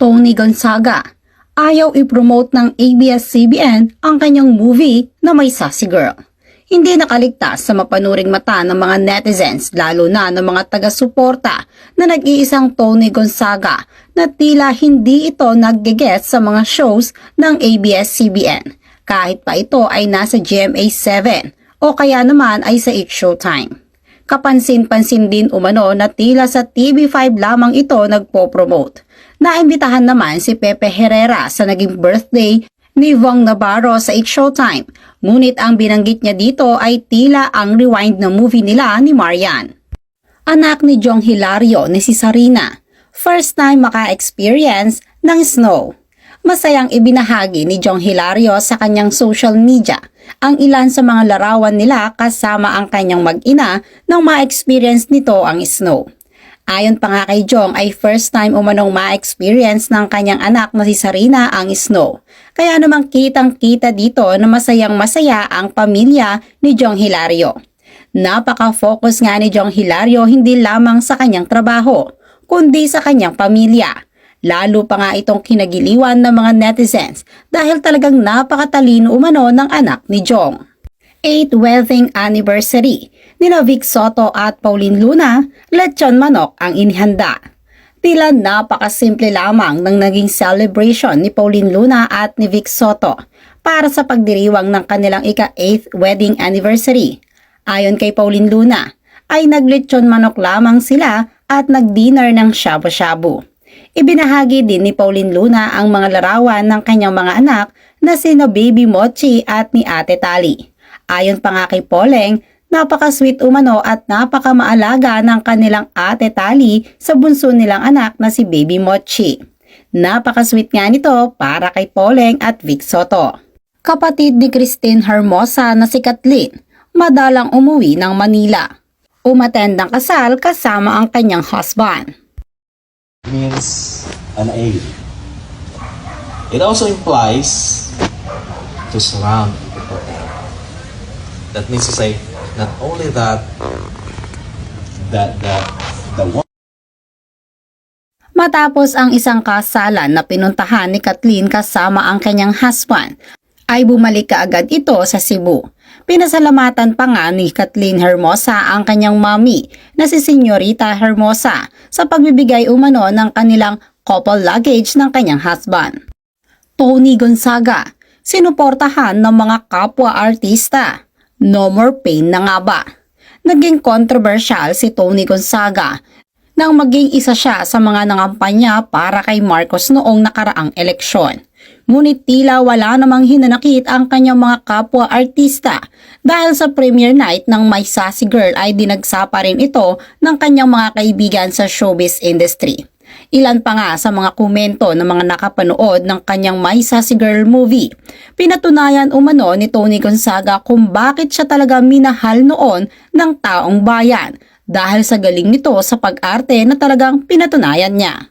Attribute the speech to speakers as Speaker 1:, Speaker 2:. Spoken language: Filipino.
Speaker 1: Tony Gonzaga, ayaw i-promote ng ABS-CBN ang kanyang movie na may sassy girl. Hindi nakaligtas sa mapanuring mata ng mga netizens lalo na ng mga taga-suporta na nag-iisang Tony Gonzaga na tila hindi ito nag-get sa mga shows ng ABS-CBN kahit pa ito ay nasa GMA7 o kaya naman ay sa 8 Showtime. Kapansin-pansin din umano na tila sa TV5 lamang ito nagpo-promote. Naimbitahan naman si Pepe Herrera sa naging birthday ni Vong Navarro sa 8 Showtime. Ngunit ang binanggit niya dito ay tila ang rewind na movie nila ni Marian. Anak ni Jong Hilario ni si Sarina. First time maka-experience ng snow. Masayang ibinahagi ni Jong Hilario sa kanyang social media ang ilan sa mga larawan nila kasama ang kanyang mag-ina nang ma-experience nito ang snow. Ayon pa nga kay Jong ay first time umanong ma-experience ng kanyang anak na si Sarina ang snow. Kaya namang kitang-kita dito na masayang masaya ang pamilya ni Jong Hilario. Napaka-focus nga ni Jong Hilario hindi lamang sa kanyang trabaho, kundi sa kanyang pamilya. Lalo pa nga itong kinagiliwan ng mga netizens dahil talagang napakatalino umano ng anak ni Jong. 8th wedding anniversary ni Vic Soto at Pauline Luna, lechon manok ang inihanda. Tila napakasimple lamang ng naging celebration ni Pauline Luna at ni Vic Soto para sa pagdiriwang ng kanilang ika-8th wedding anniversary. Ayon kay Pauline Luna, ay naglechon manok lamang sila at nag-dinner ng shabu-shabu. Ibinahagi din ni Pauline Luna ang mga larawan ng kanyang mga anak na sina Baby Mochi at ni Ate Tali. Ayon pa nga kay Poleng, napaka-sweet umano at napaka-maalaga ng kanilang Ate Tali sa bunso nilang anak na si Baby Mochi. Napaka-sweet nga nito para kay Poleng at Vic Soto. Kapatid ni Christine Hermosa na si Kathleen, madalang umuwi ng Manila. Umatend ng kasal kasama ang kanyang husband.
Speaker 2: means an aid. It also implies to surround. That means to say, not only that, that the the one
Speaker 1: Matapos ang isang kasalan na pinuntahan ni Kathleen kasama ang kanyang husband, ay bumalik kaagad ito sa Cebu. Pinasalamatan pa nga ni Kathleen Hermosa ang kanyang mami na si Senyorita Hermosa sa pagbibigay umano ng kanilang couple luggage ng kanyang husband. Tony Gonzaga, sinuportahan ng mga kapwa artista. No more pain na nga ba? Naging controversial si Tony Gonzaga nang maging isa siya sa mga nangampanya para kay Marcos noong nakaraang eleksyon. Ngunit tila wala namang hinanakit ang kanyang mga kapwa artista dahil sa premiere night ng My Sassy Girl ay dinagsapa rin ito ng kanyang mga kaibigan sa showbiz industry. Ilan pa nga sa mga komento ng mga nakapanood ng kanyang My Sassy Girl movie. Pinatunayan umano ni Tony Gonzaga kung bakit siya talaga minahal noon ng taong bayan dahil sa galing nito sa pag-arte na talagang pinatunayan niya.